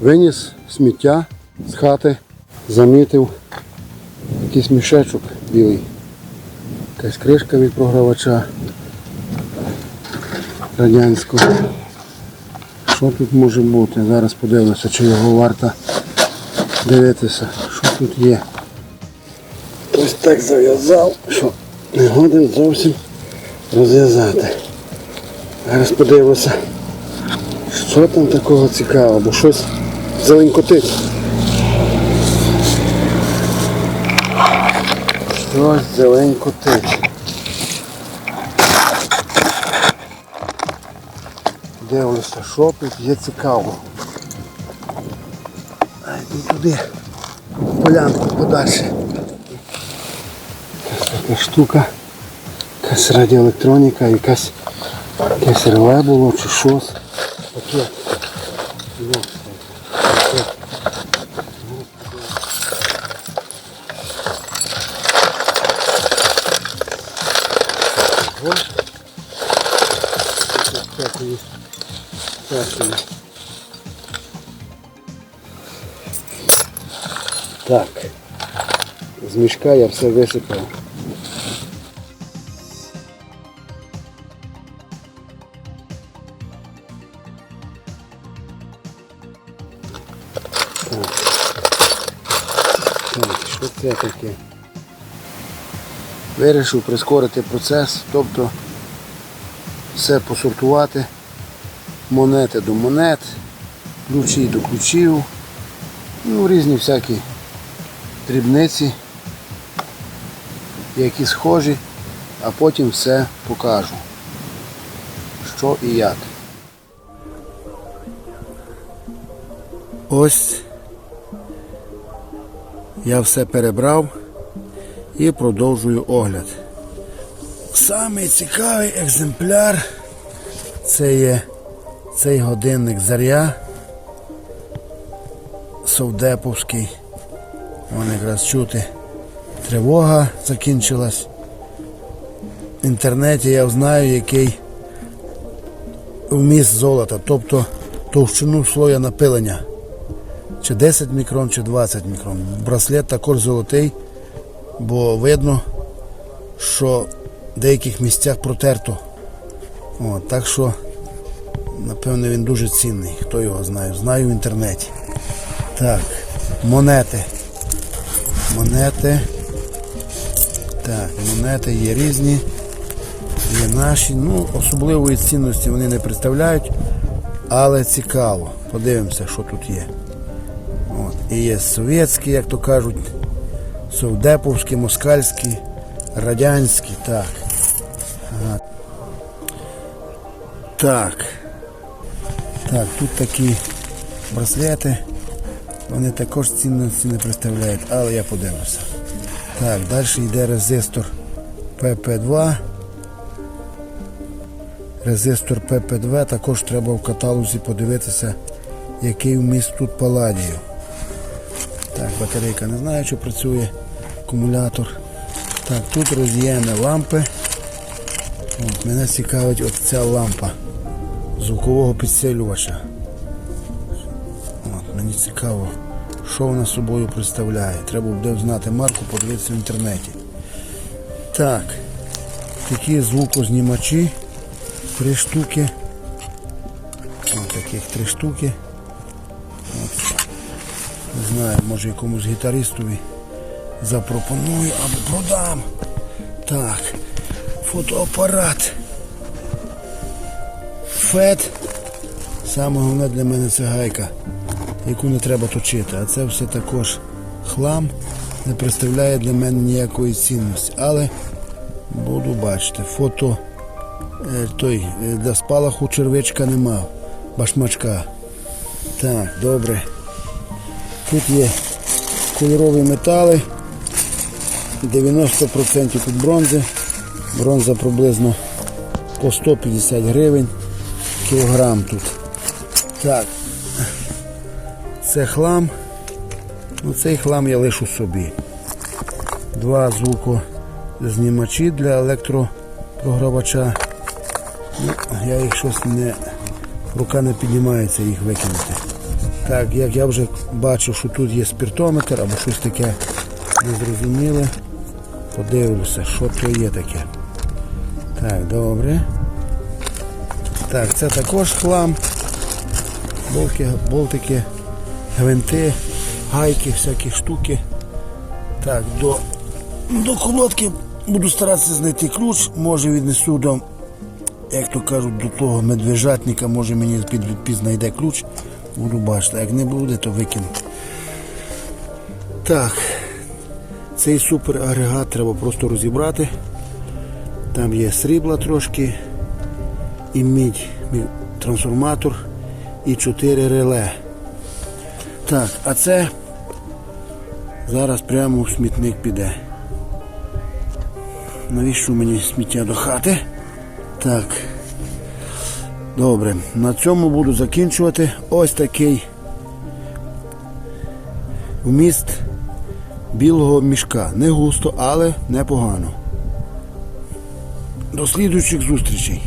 Виніс сміття з хати, замітив якийсь мішечок білий. Якась кришка від програвача радянського. Що тут може бути? Зараз подивимося, чи його варто дивитися, що тут є. Ось так зав'язав, що не годен зовсім розв'язати. Зараз подивимося, що там такого цікавого, бо щось зеленькотить. Щось зеленькотить. Дивлюся, що тут є цікаво. А йду туди, в полянку подальше. Якась така штука, якась радіоелектроніка, якась якесь було чи щось. Таке. Ну, таке. Ого. Тут всякої- всякої. Так. З мішка я все висипав. Що це таке? Вирішив прискорити процес, тобто все посортувати, монети до монет, ключі до ключів, ну різні всякі дрібниці, які схожі, а потім все покажу, що і як. Ось я все перебрав і продовжую огляд. Самий цікавий екземпляр це є цей годинник Заря Совдеповський. Вон якраз чути. Тривога закінчилась. В інтернеті я знаю, який вміст золота, тобто товщину слоя напилення. Чи 10 мікрон, чи 20 мікрон. Браслет також золотий, бо видно, що в деяких місцях протерто. О, так що, напевно, він дуже цінний. Хто його знає? Знаю в інтернеті. Так, монети. Монети. Так, монети є різні. Є наші. Ну, особливої цінності вони не представляють, але цікаво. Подивимося, що тут є. От. І є совєтські, як то кажуть, совдеповські, москальські, радянські. Так. Ага. Так. Так, тут такі браслети. Вони також цінності не представляють, але я подивлюся. Так, далі йде резистор PP2. Резистор PP2 також треба в каталозі подивитися, який вміст тут паладію. Так, батарейка не знаю, чи працює акумулятор. Так, тут роз'єми лампи. От, мене цікавить от ця лампа звукового підсилювача. От, мені цікаво, що вона собою представляє. Треба буде знати марку, подивитися в інтернеті. Так, такі звукознімачі. Три штуки. Ось таких три штуки. От. Не знаю, може якомусь гітаристові запропоную або продам. Так, фотоапарат. Фет. Саме головне для мене це гайка, яку не треба точити. А це все також хлам, не представляє для мене ніякої цінності. Але буду бачити. Фото е, той е, для спалаху червичка нема, башмачка. Так, добре. Тут є кольорові метали. 90% тут бронзи. Бронза приблизно по 150 гривень кілограм тут. Так. Це хлам. Ну, цей хлам я лишу собі. Два звукознімачі для електропрогравача. Ну, я їх щось не... Рука не піднімається їх викинути. Так, як я вже бачив, що тут є спіртометр або щось таке незрозуміле. Подивлюся, що то є таке. Так, добре. Так, це також хлам. Болки, болтики, гвинти, гайки, всякі штуки. Так, до, до колодки буду старатися знайти ключ. Може віднесу до, як то кажуть, до того медвежатника, може мені під, під знайде ключ. Буду бачити. Як не буде, то викину. Так. Цей суперагрегат треба просто розібрати. Там є срібла трошки і мідь, трансформатор і 4 реле. Так, а це зараз прямо в смітник піде. Навіщо мені сміття до хати? Так. Добре, на цьому буду закінчувати. Ось такий вміст білого мішка. Не густо, але непогано. До слідуючих зустрічей.